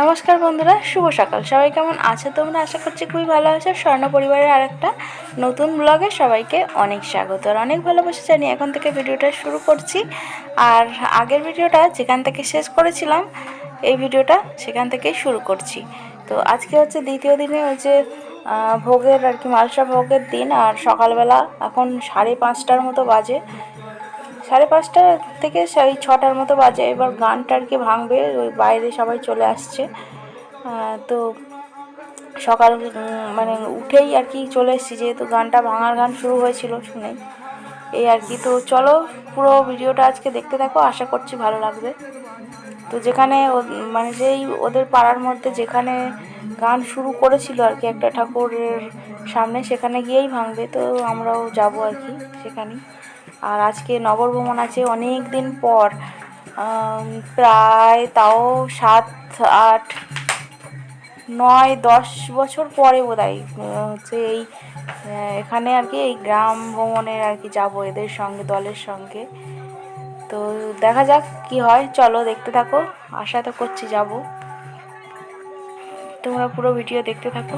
নমস্কার বন্ধুরা শুভ সকাল। সবাই কেমন আছো তোমরা? আশা করছি খুবই ভালো আছো। স্বর্ণ পরিবারের আর একটা নতুন ব্লগে সবাইকে অনেক স্বাগত আর অনেক ভালোবাসা জানি এখন থেকে ভিডিওটা শুরু করছি। আর আগের ভিডিওটা যেখান থেকে শেষ করেছিলাম এই ভিডিওটা সেখান থেকেই শুরু করছি। তো আজকে হচ্ছে দ্বিতীয় দিনে হচ্ছে আহ, ভোগের আর কি মালসা ভোগের দিন আর সকালবেলা এখন সাড়ে পাঁচটার মতো বাজে। সাড়ে পাঁচটা থেকে সেই ছটার মতো বাজে। এবার গানটা আর কি ভাঙবে, ওই বাইরে সবাই চলে আসছে। তো সকাল মানে উঠেই আর কি চলে এসেছি, যেহেতু গানটা ভাঙার গান শুরু হয়েছিল শুনেই। এই আর কি, তো চলো পুরো ভিডিওটা আজকে দেখতে থাকো, আশা করছি ভালো লাগবে। তো যেখানে মানে যেই ওদের পাড়ার মধ্যে যেখানে গান শুরু করেছিল আর কি, একটা ঠাকুরের সামনে, সেখানে গিয়েই ভাঙবে, তো আমরাও যাব আর কি সেখানেই। আর আজকে নগর ভ্রমণ আছে অনেক দিন পর প্রায় তাও সাত, আট, নয়, দশ বছর পরে বোধ হচ্ছে এই এখানে আর কি এই গ্রাম ভ্রমণের আর কি যাব এদের সঙ্গে, দলের সঙ্গে। তো দেখা যাক কি হয়, চলো দেখতে থাকো, আশা তো করছি যাব। তোমরা পুরো ভিডিও দেখতে থাকো।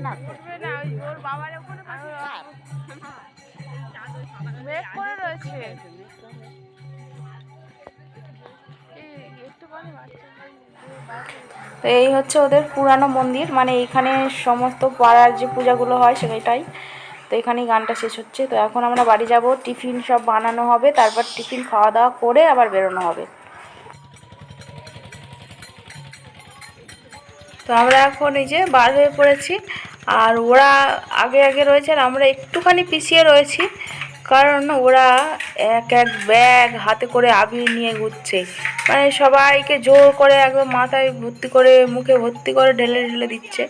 ছেলেরা উঠবে না তো? মেঘ করে রয়েছে। তো এই হচ্ছে ওদের পুরানো মন্দির মানে এইখানে সমস্ত পাড়ার যে পূজাগুলো হয় সেটাই। তো এখানেই গানটা শেষ হচ্ছে। তো এখন আমরা বাড়ি যাব টিফিন সব বানানো হবে তারপর টিফিন খাওয়া দাওয়া করে আবার বেরোনো হবে। তো আমরা এখন এই যে বার হয়ে পড়েছি। আর ওরা আগে আগে রয়েছে আর আমরা একটুখানি পিছিয়ে রয়েছি, কারণ ওরা এক এক ব্যাগ হাতে করে আবির নিয়ে ঘুরছে। মানে সবাইকে জোর করে একদম মাথায় ভর্তি করে, মুখে ভর্তি করে ঢেলে ঢেলে দিচ্ছে।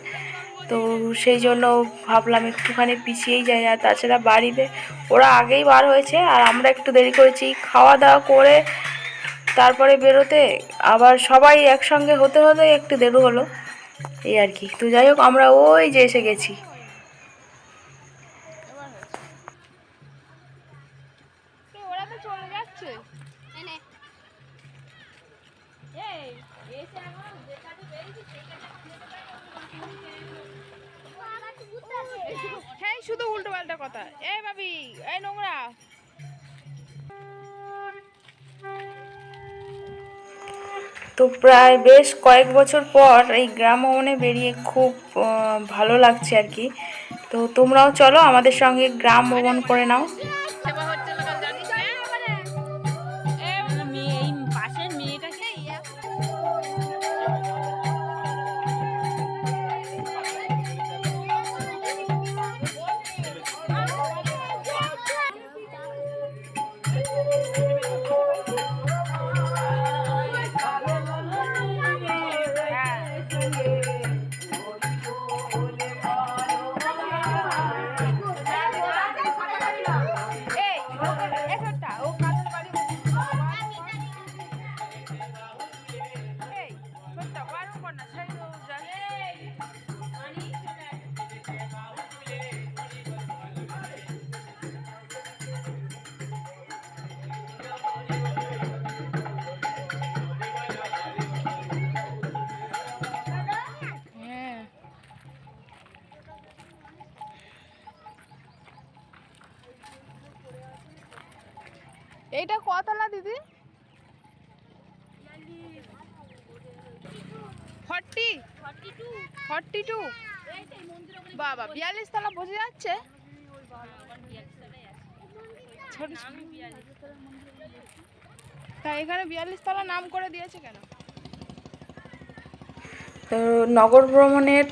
তো সেই জন্য ভাবলাম একটুখানি পিছিয়েই যাই, আর তাছাড়া বাড়িতে ওরা আগেই বার হয়েছে, আর আমরা একটু দেরি করেছি। খাওয়া দাওয়া করে তারপরে বেরোতে আবার সবাই একসঙ্গে হতে হতে একটু দেরি হলো। এই আর কি। তো যাই হোক আমরা ওই যে এসে গেছি। ওরা তো চলে যাচ্ছে। হ্যাঁ শুধু উল্টো পাল্টা কথা। এ ভাবি এই নোংরা। তো প্রায় বেশ কয়েক বছর পর এই গ্রাম ভ্রমণে বেরিয়ে খুব ভালো লাগছে আর কি। তো তোমরাও চলো আমাদের সঙ্গে গ্রাম ভ্রমণ করে নাও। এইটা কতলা দিদি? ফর্টি। টু। বাবা, বিয়াল্লিশ তলা বোঝা যাচ্ছে? তা এখানে বিয়াল্লিশ নাম করে দিয়েছে কেন? তো নগর ভ্রমণের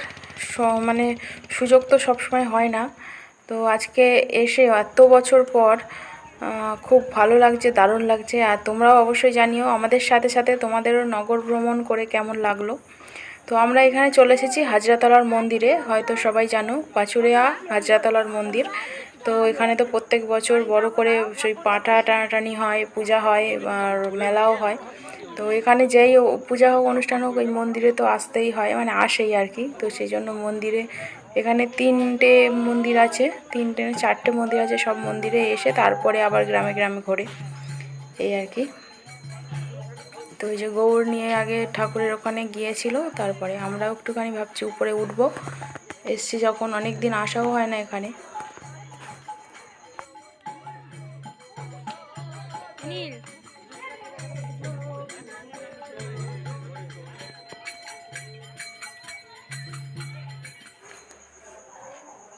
মানে সুযোগ তো সবসময় হয় না। তো আজকে এসে এত বছর পর খুব ভালো লাগছে, দারুণ লাগছে। আর তোমরাও অবশ্যই জানিও, আমাদের সাথে সাথে তোমাদেরও নগর ভ্রমণ করে কেমন লাগল। তো আমরা এখানে চলে এসেছি হাজরাতলার মন্দিরে, হয়তো সবাই জানো পাচুরিয়া হাজরাতলার মন্দির। তো এখানে তো প্রত্যেক বছর বড় করে সেই পাঁঠা টানাটানি হয়, পূজা হয়, আর মেলাও হয়। তো এখানে যেই পূজা হোক, অনুষ্ঠান হোক ওই মন্দিরে তো আসতেই হয় মানে আসেই আর কি। তো সেই জন্য মন্দিরে এখানে তিনটে মন্দির আছে, তিনটে চারটে মন্দির আছে, সব মন্দিরে এসে তারপরে আবার গ্রামে গ্রামে ঘোরে। এই আর কি। তো ওই যে গৌর নিয়ে আগে ঠাকুরের ওখানে গিয়েছিল, তারপরে আমরাও একটুখানি ভাবছি উপরে উঠবো। এসছি যখন অনেক দিন আসাও হয় না এখানে।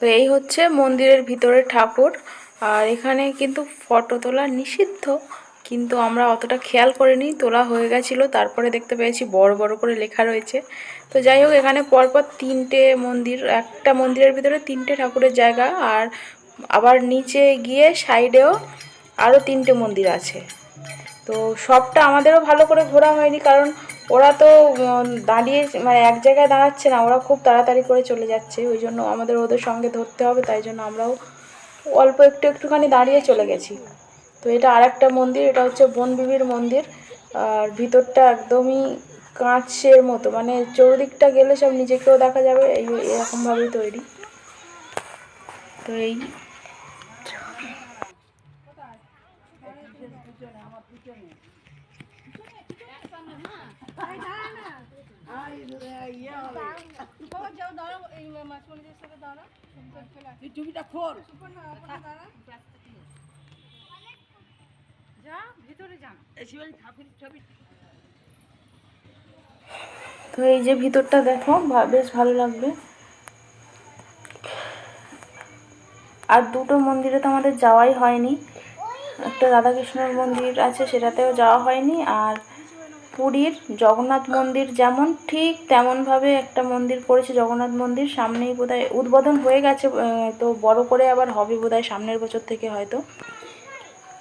তো এই হচ্ছে মন্দিরের ভিতরের ঠাকুর। আর এখানে কিন্তু ফটো তোলা নিষিদ্ধ, কিন্তু আমরা অতটা খেয়াল করিনি, তোলা হয়ে গেছিল। তারপরে দেখতে পেয়েছি বড় বড় করে লেখা রয়েছে। তো যাই হোক, এখানে পরপর তিনটে মন্দির, একটা মন্দিরের ভিতরে তিনটে ঠাকুরের জায়গা, আর আবার নিচে গিয়ে সাইডেও আরও তিনটে মন্দির আছে। তো সবটা আমাদেরও ভালো করে ঘোরা হয়নি, কারণ ওরা তো দাঁড়িয়ে মানে এক জায়গায় দাঁড়াচ্ছে না, ওরা খুব তাড়াতাড়ি করে চলে যাচ্ছে, ওই জন্য আমাদের ওদের সঙ্গে ধরতে হবে, তাই জন্য আমরাও অল্প একটু একটুখানি দাঁড়িয়ে চলে গেছি। তো এটা আর একটা মন্দির, এটা হচ্ছে বনবিবির মন্দির, আর ভিতরটা একদমই কাঁচের মতো মানে চৌদিকটা গেলে সব নিজেকেও দেখা যাবে, এই এরকমভাবেই তৈরি। তো এই। যা ভিতরে যান তো এই যে ভিতরটা দেখো বেশ ভালো লাগবে। আর দুটো মন্দিরে তো আমাদের যাওয়াই হয়নি। একটা রাধাকৃষ্ণের মন্দির আছে, সেটাতেও যাওয়া হয়নি। আর পুরীর জগন্নাথ মন্দির যেমন ঠিক তেমনভাবে একটা মন্দির করেছে জগন্নাথ মন্দির, সামনেই বোধহয় উদ্বোধন হয়ে গেছে তো বড় করে আবার হবে বোধহয় সামনের বছর থেকে হয়তো।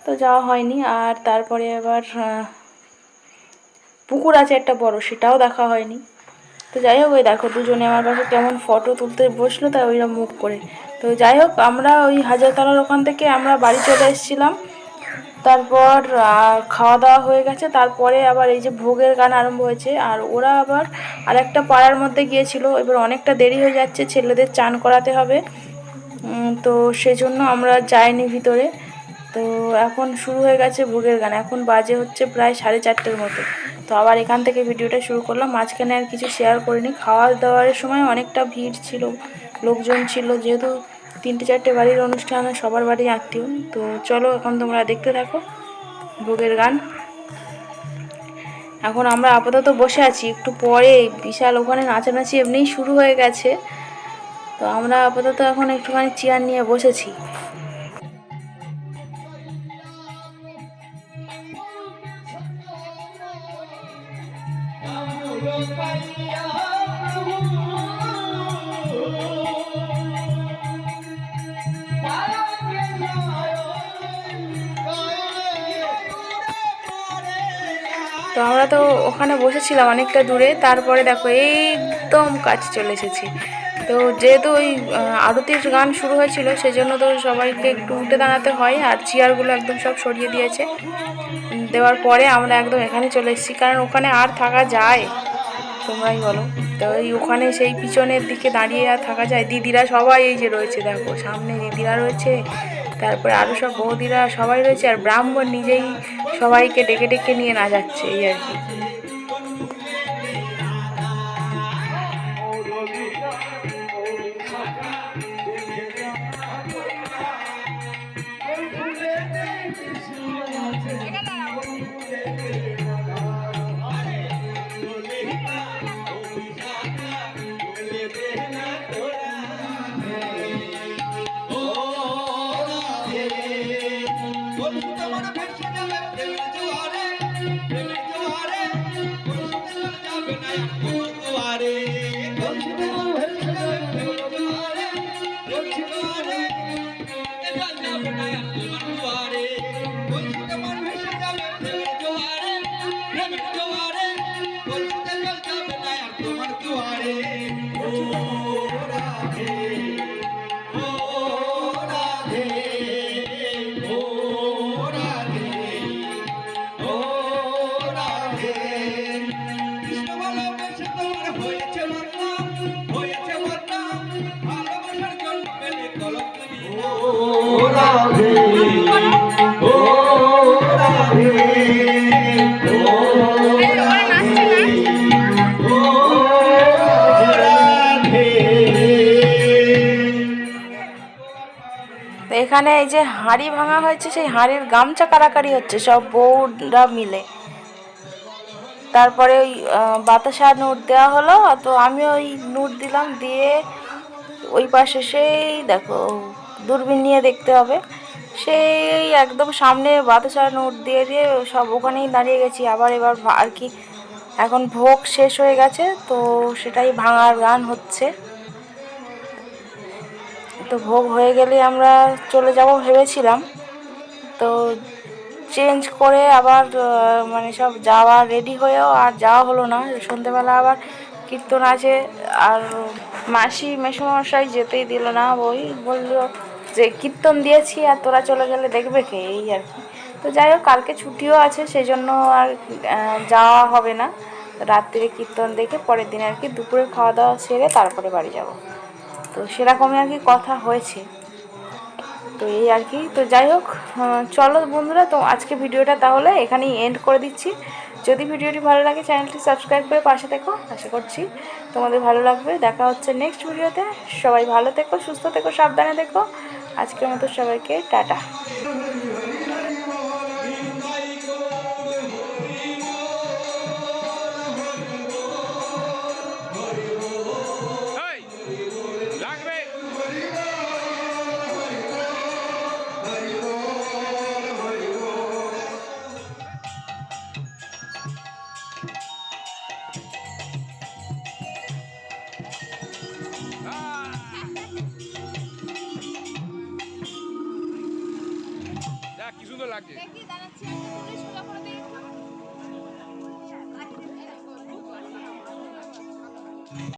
তো যাওয়া হয়নি, আর তারপরে আবার পুকুর আছে একটা বড়, সেটাও দেখা হয়নি। তো যাই হোক, ওই দেখো দুজনে আমার কাছে কেমন ফটো তুলতে বসল, তাই ওইরকম মুখ করে। তো যাই হোক, আমরা ওই হাজারতলার ওখান থেকে আমরা বাড়ি চলে এসেছিলাম। তারপর খাওয়া দাওয়া হয়ে গেছে। তারপরে আবার এই যে ভোগের গান আরম্ভ হয়েছে। আর ওরা আবার আরেকটা পাড়ার মধ্যে গিয়েছিল। এবার অনেকটা দেরি হয়ে যাচ্ছে, ছেলেদের চান করাতে হবে। তো সেজন্য আমরা যাইনি ভিতরে। তো এখন শুরু হয়ে গেছে ভোগের গান। এখন বাজে হচ্ছে প্রায় সাড়ে চারটের মতো। তো আবার এখান থেকে ভিডিওটা শুরু করলাম। মাঝখানে আর কিছু শেয়ার করিনি। খাওয়া দাওয়ার সময় অনেকটা ভিড় ছিল। লোকজন ছিল। যেহেতু তিনটে চারটে বাড়ির অনুষ্ঠান, সবার বাড়ি আত্মীয় তো চলো, এখন তোমরা দেখতে থাকো ভোগের গান। এখন আমরা আপাতত বসে আছি, একটু পরে বিশাল ওখানে নাচানাচি এমনিই শুরু হয়ে গেছে। তো আমরা আপাতত এখন একটুখানি চেয়ার নিয়ে বসেছি। তো আমরা তো ওখানে বসেছিলাম অনেকটা দূরে, তারপরে দেখো একদম কাছে চলে এসেছি। তো যেহেতু ওই আরতির গান শুরু হয়েছিল, সেজন্য তো সবাইকে একটু উঠে দাঁড়াতে হয়, আর চেয়ারগুলো একদম সব সরিয়ে দিয়েছে। দেওয়ার পরে আমরা একদম এখানে চলে এসেছি, কারণ ওখানে আর থাকা যায়। তোমরাই বলো। তো ওই ওখানে সেই পিছনের দিকে দাঁড়িয়ে আর থাকা যায়। দিদিরা সবাই এই যে রয়েছে, দেখো, সামনে দিদিরা রয়েছে তারপরে আরও সব বৌদিরা সবাই রয়েছে, আর ব্রাহ্মণ নিজেই সবাইকে ডেকে ডেকে নিয়ে না যাচ্ছে, এই আর কি। এখানে এই যে হাঁড়ি ভাঙা হয়েছে, সেই হাঁড়ির গামছা কারাকারি হচ্ছে, সব বউরা মিলে। তারপরে ওই বাতাসা নোট দেওয়া হলো, তো আমি ওই নোট দিলাম, দিয়ে ওই পাশে সেই, দেখো, দূরবীন নিয়ে দেখতে হবে। সেই একদম সামনে বাতাসা নোট দিয়ে দিয়ে সব ওখানেই দাঁড়িয়ে গেছি। আবার এবার আর কি, এখন ভোগ শেষ হয়ে গেছে, তো সেটাই ভাঙার গান হচ্ছে। তো ভোগ হয়ে গেলে আমরা চলে যাব ভেবেছিলাম। তো চেঞ্জ করে আবার মানে সব যাওয়া রেডি হয়েও আর যাওয়া হলো না। সন্ধেবেলা আবার কীর্তন আছে আর মাসি মেসমশাই যেতেই দিল না। ওই বলল যে, কীর্তন দিয়েছি আর তোরা চলে গেলে দেখবে কে? এই আর কি। তো যাই হোক, কালকে ছুটিও আছে সেই জন্য আর যাওয়া হবে না। রাত্রে কীর্তন দেখে পরের দিন আর কি দুপুরে খাওয়া দাওয়া সেরে তারপরে বাড়ি যাব। তো সেরকমই আর কি কথা হয়েছে। তো এই আর কি, তো যাই হোক চলো বন্ধুরা, তো আজকে ভিডিওটা তাহলে এখানেই এন্ড করে দিচ্ছি। যদি ভিডিওটি ভালো লাগে চ্যানেলটি সাবস্ক্রাইব করে পাশে থেকো। আশা করছি তোমাদের ভালো লাগবে। দেখা হচ্ছে নেক্সট ভিডিওতে। সবাই ভালো থেকো, সুস্থ থেকো, সাবধানে থেকো। আজকের মতো সবাইকে টাটা। দেখ